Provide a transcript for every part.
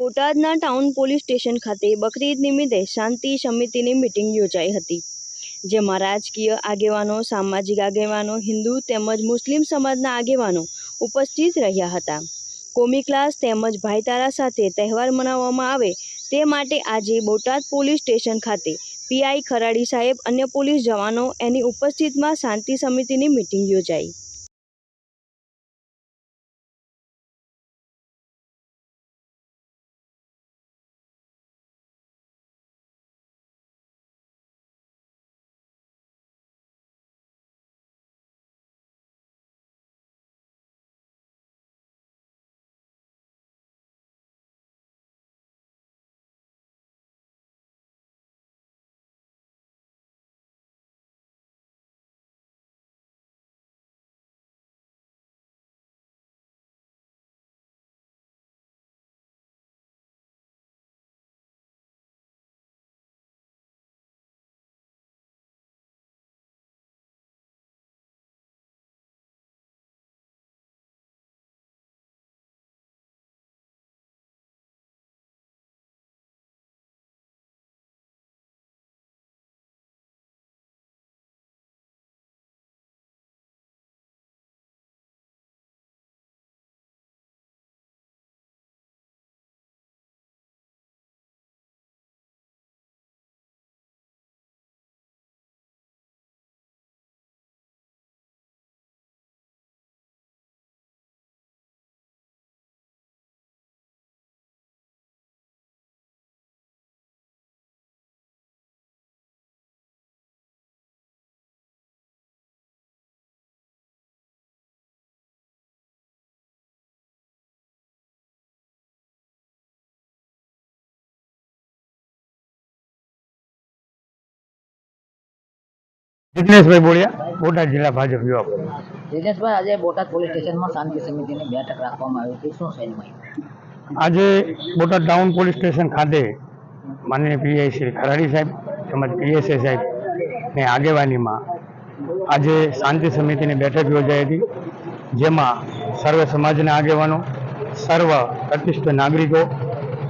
બોટાદના town police station ખાતે બકરીદ નિમિત્તે શાંતિ સમિતિની મિટિંગ યોજાઈ હતી, જેમાં રાજકીય આગેવાનો, સામાજિક આગેવાનો, હિન્દુ તેમજ મુસ્લિમ સમાજના આગેવાનો ઉપસ્થિત રહ્યા હતા. કોમી ક્લાસ તેમજ ભાઈતારા સાથે તહેવાર મનાવવામાં આવે તે માટે આજે બોટાદ પોલીસ સ્ટેશન ખાતે પીઆઈ ખરાડી સાહેબ અન્ય પોલીસ જવાનો એની ઉપસ્થિતમાં શાંતિ સમિતિની મિટિંગ યોજાઈ. જિગ્નેશભાઈ બોલ્યા બોટાદ જિલ્લા ભાજપ યુવા પ્રમુખ. આજે બોટાદ પોલીસ સ્ટેશનમાં શાંતિ સમિતિની બેઠક રાખવામાં આવી હતી શું છે આજે બોટાદ ટાઉન પોલીસ સ્ટેશન ખાતે માનનીય પીઆઈ શ્રી ખરાડી સાહેબ તેમજ પીએસએ સાહેબની આગેવાનીમાં આજે શાંતિ સમિતિની બેઠક યોજાઈ હતી જેમાં સર્વ સમાજના આગેવાનો સર્વ પ્રતિષ્ઠિત નાગરિકો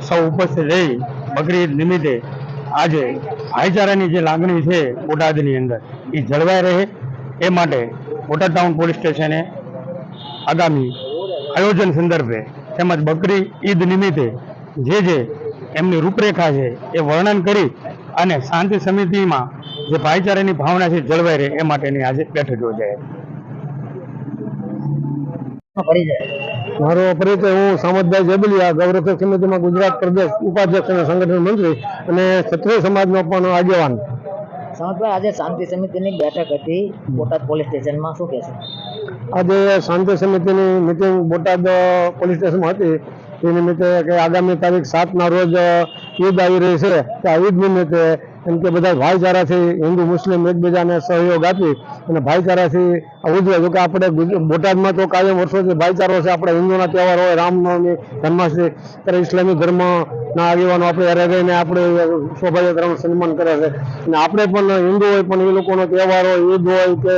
સૌ ઉપસ્થિત રહી બકરી નિમિત્તે આજે ભાઈચારાની જે લાગણી છે બોટાદની અંદર, એ જળવાઈ રહે એ માટે બોટાદ ટાઉન પોલીસ સ્ટેશને આગામી આયોજન સંદર્ભે તેમજ બકરી ઈદ નિમિત્તે જે જે એમની રૂપરેખા છે એ વર્ણન કરી અને શાંતિ સમિતિમાં જે ભાઈચારાની ભાવના છે જળવાઈ રહે એ માટેની આજે બેઠક પરિચય મારો પરિચય હું સામતભાઈ જેબલિયા ગૌરક્ષક સમિતિમાં ગુજરાત પ્રદેશ ઉપાધ્યક્ષ અને સંગઠન મંત્રી અને ક્ષત્રિય સમાજનો પણ આગેવાન. સામતભાઈ આજે શાંતિ સમિતિની બેઠક હતી બોટાદ પોલીસ સ્ટેશનમાં. શું કહેશો? આજે શાંતિ સમિતિની મિટિંગ બોટાદ પોલીસ સ્ટેશનમાં હતી. એ નિમિત્તે કે આગામી તારીખ સાતના રોજ ઈદ આવી રહી છે. તો આ ઈદ નિમિત્તે એમ કે બધા ભાઈચારાથી હિન્દુ, મુસ્લિમ એકબીજાને સહયોગ આપી અને ભાઈચારાથી ઉજવે. જો કે આપણે બોટાદમાં તો કાયમ વર્ષોથી ભાઈચારો છે. આપણે હિન્દુના તહેવાર હોય, રામનવમી, જન્માષ્ટમી, ત્યારે ઇસ્લામિક ધર્મના આગેવાનો આપણે હારે રહીને આપણે શોભાયાત્રાનું સન્માન કરે છે. અને આપણે પણ હિન્દુ હોય, પણ એ લોકોનો તહેવાર હોય, ઈદ હોય કે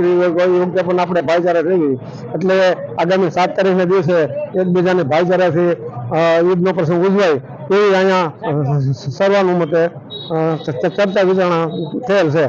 વખતે પણ આપણે ભાઈચારા રહેવી એટલે આગામી સાત તારીખના દિવસે એકબીજાને ભાઈચારાથી ઈદનો પ્રસંગ ઉજવાય. એવી અહીંયા સર્વાનુમતે ચર્ચા વિચારણા થયેલ છે.